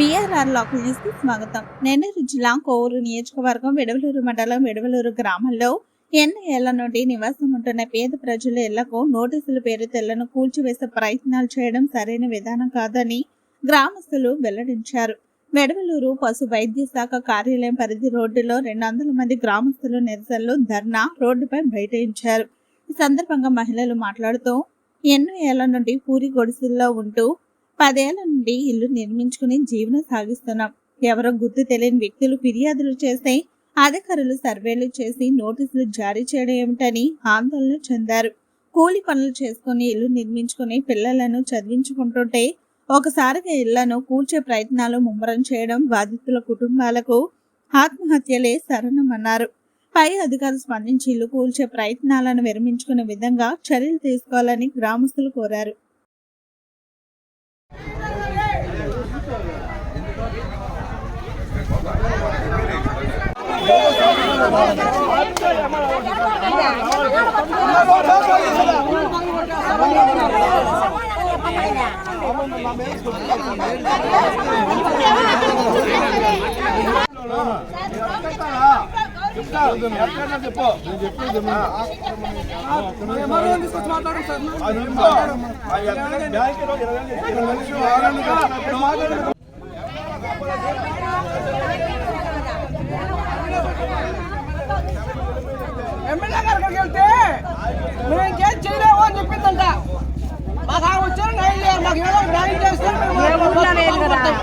BRR local న్యూస్కి స్వాగతం. నెల్లూరు జిల్లా కోవూరు నియోజకవర్గం విడవలూరు మండలం విడవలూరు గ్రామంలో ఎన్నో ఏళ్ళ నుండి నివాసం ఉంటున్న పేద ప్రజల ఇళ్ళకు నోటీసుల పేరు తెల్లను కూల్చివేసే ప్రయత్నాలు చేయడం సరైన విధానం కాదని గ్రామస్తులు వెల్లడించారు. వెడవలూరు పశు వైద్య శాఖ కార్యాలయం పరిధి రోడ్డులో రెండు వందల మంది గ్రామస్తులు నిరసనలు ధర్నా రోడ్డుపై బైఠాయించారు. ఈ సందర్భంగా మహిళలు మాట్లాడుతూ ఎన్నో ఏళ్ళ నుండి పూరి గొడుసుల్లో ఉంటూ పదేళ్ళ నుండి ఇల్లు నిర్మించుకుని జీవనం సాగిస్తున్నాం. ఎవరో గుర్తు తెలియని వ్యక్తులు ఫిర్యాదులు చేస్తే అధికారులు సర్వేలు చేసి నోటీసులు జారీ చేయడం ఏమిటని ఆందోళన చెందారు. కూలి పనులు చేసుకుని ఇల్లు నిర్మించుకుని పిల్లలను చదివించుకుంటుంటే ఒకసారిగా ఇళ్ళను కూల్చే ప్రయత్నాలు ముమ్మరం చేయడం బాధితుల కుటుంబాలకు ఆత్మహత్యలే శరణమన్నారు. పై అధికారులు స్పందించి ఇల్లు కూల్చే ప్రయత్నాలను విరమించుకునే విధంగా చర్యలు తీసుకోవాలని గ్రామస్తులు కోరారు. ఎమ్మెల్యే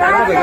యాభై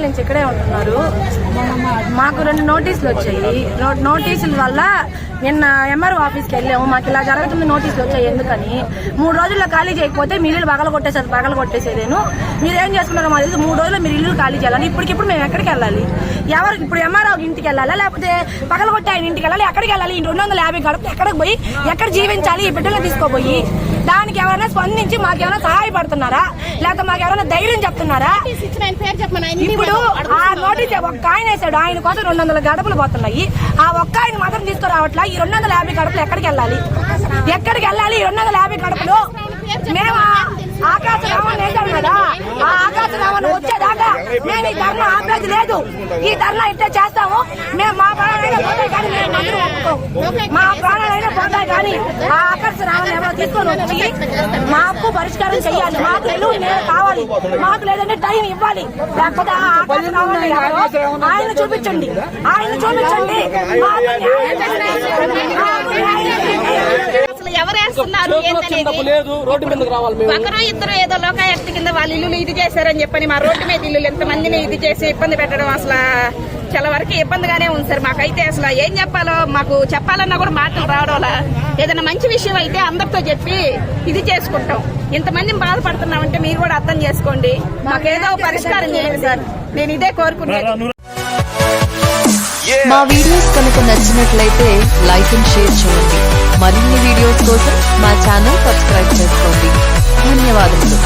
సంవత్సరాల నుంచి ఇక్కడే ఉంటున్నారు. మాకు రెండు నోటీసులు వచ్చాయి. నోటీసుల వల్ల నిన్న ఎంఆర్ఓ ఆఫీస్కి వెళ్ళాము. మాకు ఇలా జరుగుతుంది నోటీసులు వచ్చాయి ఎందుకని? మూడు రోజుల్లో ఖాళీ చేయకపోతే మీరు ఇల్లు పగల కొట్టేసారు పగల కొట్టేసేదేను. మీరు ఏం చేసుకున్నారో మాకు మూడు రోజులు మీరు ఇల్లు ఖాళీ చేయాలి ఇప్పటికిప్పుడు మేము ఎక్కడికి వెళ్ళాలి? ఎవరు ఇప్పుడు ఎంఆర్ఓ ఇంటికి వెళ్ళాలా? లేకపోతే పగల కొట్టే ఆయన ఇంటికి వెళ్ళాలి? ఎక్కడికి వెళ్ళాలి? రెండు వందల యాభై గడప ఎక్కడికి పోయి ఎక్కడ జీవించాలి? ఈ బిడ్డలు తీసుకోపోయి దానికి ఎవరైనా స్పందించి మాకు ఏమైనా సహాయపడుతున్నారా? లేకపోతే మాకు ఎవరైనా ధైర్యం చెప్తున్నారా? ఇప్పుడు ఆ నోటీస్ ఒక్క ఆయన వేసాడు. ఆయన కోసం రెండు వందల గడపలు పోతున్నాయి. ఆ ఒక్క ఆయన మాత్రం తీసుకురావట్లా. ఈ రెండు వందల యాభై గడపలు ఎక్కడికి వెళ్ళాలి? ఎక్కడికి వెళ్ళాలి? ఈ రెండు వందల యాభై గడపలు? మేము ఆకాశ రావణ్ వేసాం కదా. ఆ ఆకాశ రావణ్ వచ్చేదాకా మేము ఈ ధర్నా ఆపేది లేదు. ఈ ధర్నా ఇట్టే చేస్తాము. మేము మా ప్రాణాలైనా పోతాయి కానీ మేము మా ప్రాణాలైనా పోతాయి కానీ ఆ ఎవరో తీసుకొని. వచ్చి మాకు పరిష్కారం చెయ్యాలి మాకు కావాలి. మాకు లేదంటే టైం ఇవ్వాలి. లేకపోతే ఆయన చూపించండి. ఆయన చూపించండి. మాకు న్యాయం చేయండి. మాకు న్యాయం చేయండి. అసలు ఎవరు వేస్తున్నారు? ఏంటనేది? లేదు. రోడ్డు మీదకి రావాలి మేము. ఒకరు ఇద్దరు ఏదో లోకాయక్తి కింద వాళ్ళ ఇల్లు ఇది చేశారని చెప్పని మా రోడ్డు మీద ఇల్లు ఎంతమందిని ఇది చేసి ఇబ్బంది పెట్టడం అసలు వరకు ఇబ్బందిగానే ఉంది సార్. మాకైతే అసలు ఏం చెప్పాలో మాకు చెప్పాలన్నా కూడా మాటలు రావడంలా. ఏదైనా మంచి విషయం అయితే అందరితో చెప్పి ఇది చేసుకుంటాం. ఇంతమందిని బాధపడుతున్నామంటే మీరు కూడా అర్థం చేసుకోండి. మాకేదో పరిష్కారం చేయండి సార్? నేను ఇదే కోరుకున్నాను మా వీడియోస్ కనుక నచ్చినట్లయితే లైక్ అండ్ షేర్ చేయండి. మరిన్ని వీడియోస్ కోసం మా ఛానల్ సబ్స్క్రైబ్ చేసుకోండి. ధన్యవాదములు.